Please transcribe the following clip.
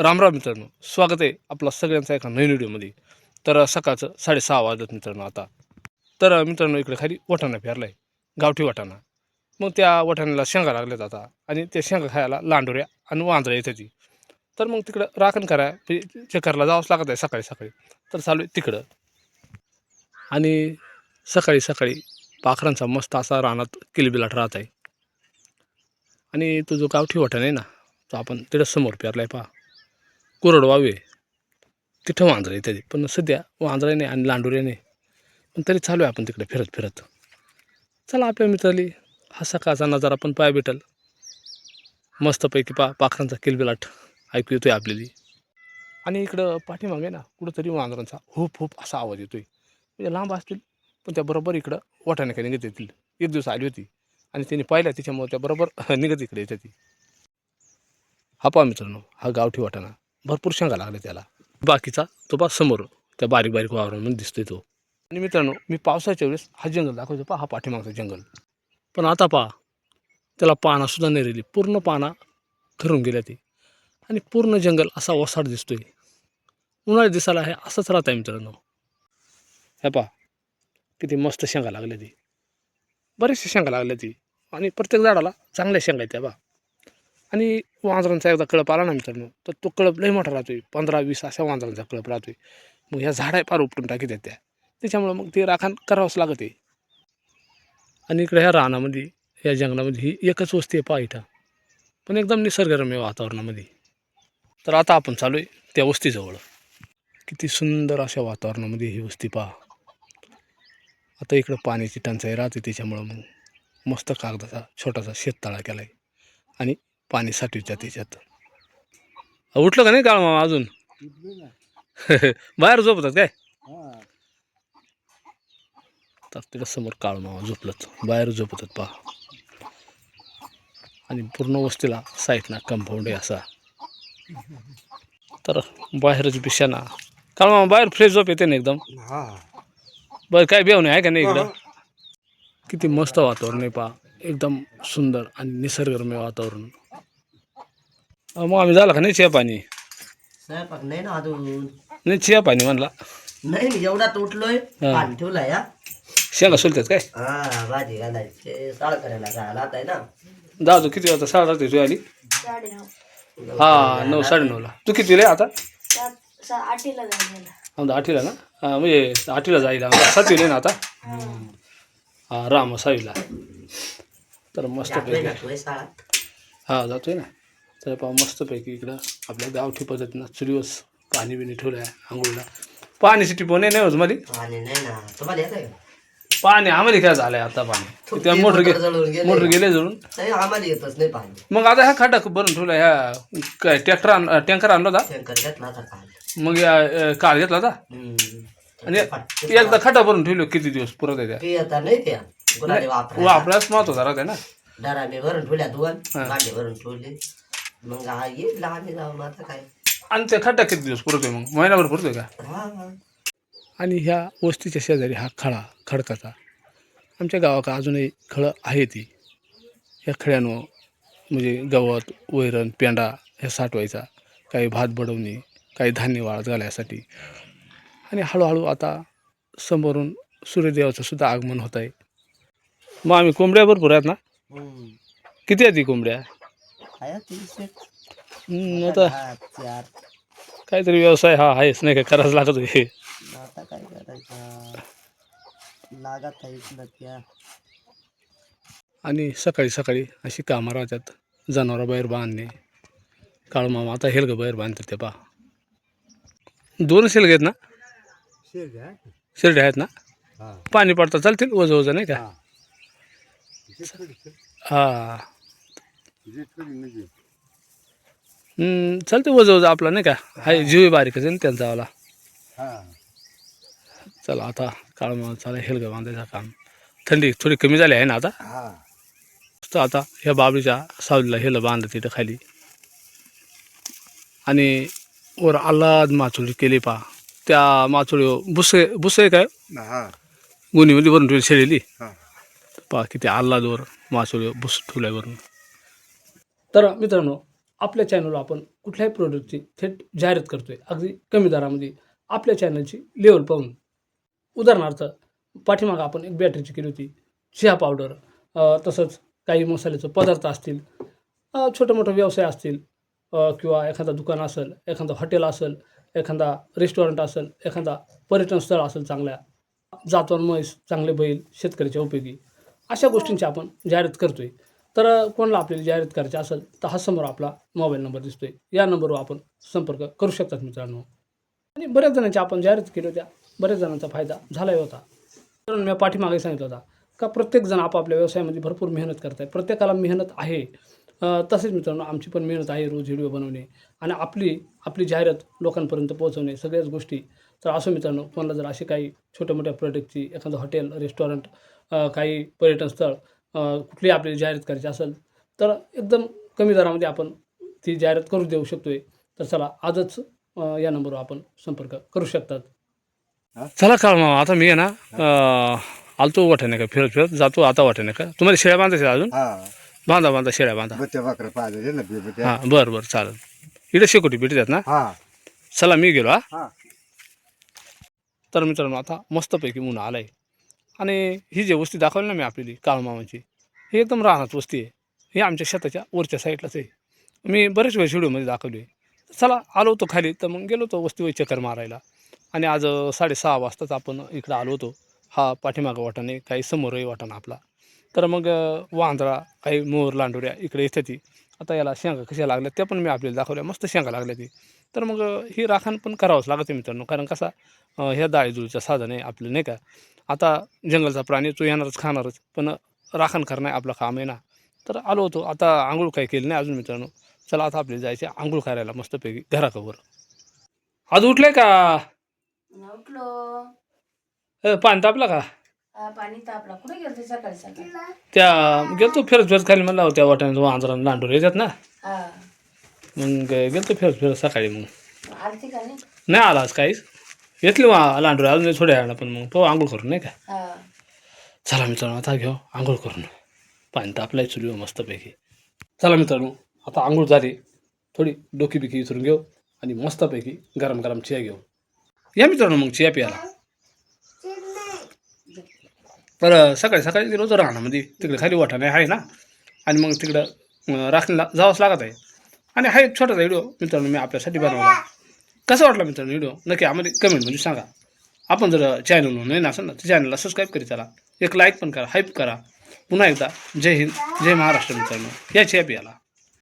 रामराम मित्रांनो स्वागत आहे आपला सगळ्यांचा एका नवीन व्हिडिओमध्ये. तर सकाळचं साडेसहा वाजत मित्रांनो आता. तर मित्रांनो इकडे खाली वाटाणा फेरला आहे गावठी वाटाणा. मग त्या वाटाण्याला शेंगा लागल्यात आता आणि त्या शेंगा खायला लांडोऱ्या आणि वांजऱ्या येते ती तर मग तिकडं राखण करा म्हणजे चक्करला जावंच लागत आहे सकाळी सकाळी. तर चालू आहे तिकडं. आणि सकाळी सकाळी पाखरांचा मस्त असा रानात किलबिलाट राहत आहे. आणि तो जो गावठी वाटाणा आहे ना तो आपण तिकडं समोर पेरला आहे पहा. कोरडवाहू आहे. तिथं वांजरं आहे त्याची पण सध्या वांजराने नाही आणि लांडुऱ्याने नाही. पण तरी चालू आहे आपण तिकडे फिरत फिरत. चला आपल्या मित्राली हा सकाळचा नजारा पण पाय भेटल. मस्तपैकी पा पाखरांचा किलबिलाट. ऐकू येतोय आपल्याली. आणि इकडं पाठीमागे ना कुठंतरी वांजरांचा हुप हुप असा आवाज येतोय. म्हणजे लांब असतील पण त्या बरोबर इकडं वाटाणे निघत येतील. एक दिवस आली होती आणि त्यांनी पाहिलं त्याच्यामुळे त्या बरोबर निघत इकडे येते ती हा पहा मित्रांनो हा गावठी वाटाणा. भरपूर शेंगा लागले त्याला. बाकीचा तो पहा समोर त्या बारीक बारीक वावरामध्ये दिसतोय तो. आणि मित्रांनो मी पावसाच्या वेळेस हा जंगल दाखवतो पहा हा पाठीमागचा जंगल. पण आता पहा त्याला पानासुद्धा नाही राहिली. पूर्ण पाना खरून गेल्या ती. आणि पूर्ण जंगल असा वसाड दिसतोय. उन्हाळ्यात दिसायला आहे असंच राहत आहे मित्रांनो. हे पहा किती मस्त शेंगा लागल्या ती. बरेचशा शेंगा लागल्या ती. आणि प्रत्येक झाडाला चांगल्या शेंगा आहेत त्या बा आणि वांजरांचा एकदा कळप आला ना मित्रांनो तर तो कळप लई मोठा राहतोय. पंधरा वीस अशा वांजरांचा कळप राहतोय. मग ह्या झाडा फार उपटून टाकीत आहेत त्या. त्याच्यामुळं मग ते राखण करावंच लागत आहे आणि इकडे ह्या रानामध्ये या जंगलामध्ये ही एकच वस्ती आहे पहा इथं पण एकदम निसर्गरम्य वातावरणामध्ये. तर आता आपण चालू आहे त्या वस्तीजवळ. किती सुंदर अशा वातावरणामध्ये ही वस्ती पहा. आता इकडं पाण्याची टंचाई राहते त्याच्यामुळं मग मस्त कागदाचा छोटासा शेततळा केला आहे आणि पाणी साठीच्या त्याच्यात. उठलं का नाही काळ मामा अजून? बाहेर झोपतात काय? तर तिकडं समोर काळ मामा झोपलत बाहेर झोपतात पहा. आणि पूर्ण वस्तीला साईडना कंपाऊंड आहे असा. तर बाहेरच बिशाना काळ मामा बाहेर फ्रेश झोप येते ना एकदम? बरं काय बेव नाही आहे का नाही इकडं? किती मस्त वातावरण आहे पहा. एकदम सुंदर आणि निसर्गरम्य वातावरण. मग आम्ही झाला का नाही चिया पाणी स्वयंपाक नाही ना अजून. नाही चिया पाणी म्हणला. नाही मी उठलोय. हा. पाणी ठेवलाय हा. शेंगा सुलतात काय? हा भाजी घालायचे. साळ करायला जायला आता आहे ना. जाऊ तू किती वाजता साडे रात्री तू आली हा नऊ साडे नऊला तू किती आता? आठीला आमदा आठवीला ना? हा, म्हणजे आठवीला जाईल आमदा सातवीला आहे ना आता? हा राम सहावीला तर जातोय शाळात हा जातोय ना. तर पहा मस्तपैकी इकडं आपल्या गावठी पद्धतीनं चुलीवस पाणी बिणी ठेवलं आहे आंघोळीला. पाण्याची टिपवणे नाही होत मला पाणी नाही ना. तुम्हाला येत आहे पाणी आम्हाला काय झालंय आता पाणी? त्या मोटर गे जळून गेले. मोटर गेले जळून. नाही आम्हाला येतच नाही पाणी. मग आता ह्या खाटा भरून ठेवला ह्या काय ट्रॅक्टर आण टँकर आणला होता? घेतला काल. मग या अं, कार घेतला होता? हम्म. आणि एकदा खाटा भरून ठेवलो किती दिवस पुरत आहे त्या? नाही त्या. गुलाबी वापरा महत्त्व राहते ना. डरामे भरून ठेवल्या दोन भरून ठेवले. मग येईल आता काय? आणि त्या खाटा किती दिवस पुरतोय मग? महिनाभर पुरतोय का? हा हा. आणि ह्या वस्तीच्या शेजारी हा खळा खडकाचा. आमच्या गावाकडे अजूनही खळं आहे ती. ह्या खळ्यांवर म्हणजे गवत वैरण पेंडा हे साठवायचा. काही भात बडवणे काही धान्य वाळत घालायसाठी. आणि हळूहळू आता समोरून सूर्यदेवाचं सुद्धा आगमन होत आहे मग आम्ही कोंबड्या भरपूर आहेत ना? हम्म. किती आहेत ती कोंबड्या? हम्म, आता दहा, चार. काहीतरी व्यवसाय हा आहेच नाही का? करायच लागत हे आता काय करायचं? लागत आहे इथलं त्या आणि सकाळी सकाळी अशी कामं राहतात. जनावरं बाहेर बांधणे. काळूमामा आता हेलगं बाहेर बांधतात ते पा दोन शेलग आहेत ना? शेरडे आहेत ना? पाणी पडतं चालतील वज वज नाही का? हा. चालते वज वज आपला नाही का? हाय जीव आहे ना त्यांचा वाला. चला आता काळूमामा चाला हेलगं बांधायचं काम. थंडी थोडी कमी झाली आहे ना आता? तर आता ह्या बाबळीच्या सावलीला हेलं बांधलं तिथं खाली. आणि वर आल्हाद माचोळी केली पा. त्या माचोळीवर बुसे बुसे काय? गुन्हीमध्ये भरून ठेवली शेळलेली पा किती आल्हादवर माचोळीवर बुस ठेवल्या वरून. तर मित्रांनो आपल्या चॅनलवर आपण कुठल्याही प्रोडक्टची थेट जाहिरात करतोय अगदी कमी दरामध्ये आपल्या चॅनलची लेवल पाहून. उदाहरणार्थ पाठीमागं आपण एक बॅटरीची केली होती चहा पावडर तसंच काही मसाल्याचे पदार्थ असतील छोटे मोठे व्यवसाय असतील किंवा एखादा दुकान असेल एखादं हॉटेल असेल एखादा रेस्टॉरंट असेल एखादा पर्यटन स्थळ असेल चांगल्या जातवन म्हैस चांगले बैल शेतकऱ्याच्या उपयोगी अशा गोष्टींची आपण जाहिरात करतोय. तर कोणाला आपल्याला जाहिरात करायची असेल तर हा समोर आपला मोबाईल नंबर दिसतोय. या नंबरवर आपण संपर्क करू शकतात मित्रांनो. आणि बऱ्याच जणांची आपण जाहिरात केली होत्या. बऱ्याच जणांचा फायदा झालाही होता. कारण मी पाठीमागे सांगितलं होता का प्रत्येकजण आपापल्या व्यवसायामध्ये भरपूर मेहनत करत आहे प्रत्येकाला मेहनत आहे. तसेच मित्रांनो आमची पण मेहनत आहे रोज व्हिडिओ बनवणे आणि आपली आपली जाहिरात लोकांपर्यंत पोहोचवणे सगळ्याच गोष्टी. तर असं मित्रांनो कोणाला जर असे काही छोट्या मोठ्या प्रोडक्टची एखादं हॉटेल रेस्टॉरंट काही पर्यटन स्थळ कुठली आपली जाहिरात करायची असेल तर एकदम कमी दरामध्ये आपण ती जाहिरात करू देऊ शकतोय. तर चला आजच या नंबरवर आपण संपर्क करू शकतात. चला का आता मी आहे ना आलतो वाटाणे का फिरत फिरत जातो आता वाटाणे का. तुम्हाला शेळ्या बांधायच्या अजून? हा. बांधा बांधा शेळ्या बांधा. हां बरं बरं चालेल. इकडे शेकोटी भेटतात ना? हा. चला मी गेलो हा. तर मित्रांनो आता मस्तपैकी ऊन आलं आहे आणि ही जी वस्ती दाखवली ना मी आपली काळमामाची ही एकदम राहणार वस्ती आहे. ही आमच्या शेताच्या वरच्या साईडलाच आहे. मी बरेच वेळेस व्हिडिओमध्ये दाखवली. आहे चला आलो होतो खाली तर मग गेलो होतो वस्तीवर चक्कर मारायला. आणि आज साडेसहा वाजताच आपण इकडं आलो होतो. हा पाठीमागं वाटाणे काही समोरही वाटाणा आपला. तर मग वांद्रा वांदळा काही मोर लांडोऱ्या इकडे येते ती आता याला शेंगा कशा लागल्या त्या पण मी आपल्याला दाखवल्या. मस्त शेंगा लागल्या ती तर मग ही राखण पण करावंच लागते मित्रांनो. कारण कसा ह्या डाळीजुळीचं साधन आहे आपलं नाही का? आता जंगलचा प्राणी तो येणारच खाणारच. पण राखण करणं आहे आपलं काम आहे ना. तर आलो होतो. आता आंघोळ काही केली नाही अजून मित्रांनो. चला आता आपल्याला जायचे आंघोळ करायला मस्तपैकी घराकवर. आज उठले का? उठलो. पाणी तापला का? पाणी तापला. कुठे गेलते सकाळी सकाळी? त्या गेलतो फिरत फिरत खाली म्हणला त्या वाट्यानं वांजरा लांडूर येतात ना. हा. मग गेलतो फिरत फिरत सकाळी मग. आरती का नाही? नाही आला आज काहीच. येतली वा लांडूर अजून थोड्या वेळानं पण मग. तो आंघोळ करून नाही का? हा. चला मित्रांनो आता घेऊ आंघोळ करून. पाणी तापलाय चुलीवर मस्तपैकी. चला मित्रांनो आता आंघोळ झाली. थोडी डोकी बिकी विसरून घेऊ आणि मस्तपैकी गरम गरम चिया घेऊ. या मित्रांनो मग चिया प्यायला. तर सकाळी सकाळी गेलो होतो राहण्यामध्ये म्हणजे तिकडे खाली वाटाणे आहे ना? आणि मग तिकडं राखणीला जावंच लागत आहे. आणि हा एक छोटासा व्हिडिओ मित्रांनो मी आपल्यासाठी बनवला. कसा वाटला मित्रांनो व्हिडिओ नक्की आम्हाला कमेंटमध्ये सांगा. आपण जर चॅनल नाही असेल ना तर चॅनलला सबस्क्राईब करी चला एक लाईक पण करा हाईप करा. पुन्हा एकदा जय हिंद जय महाराष्ट्र मित्रांनो. याची ॲप याला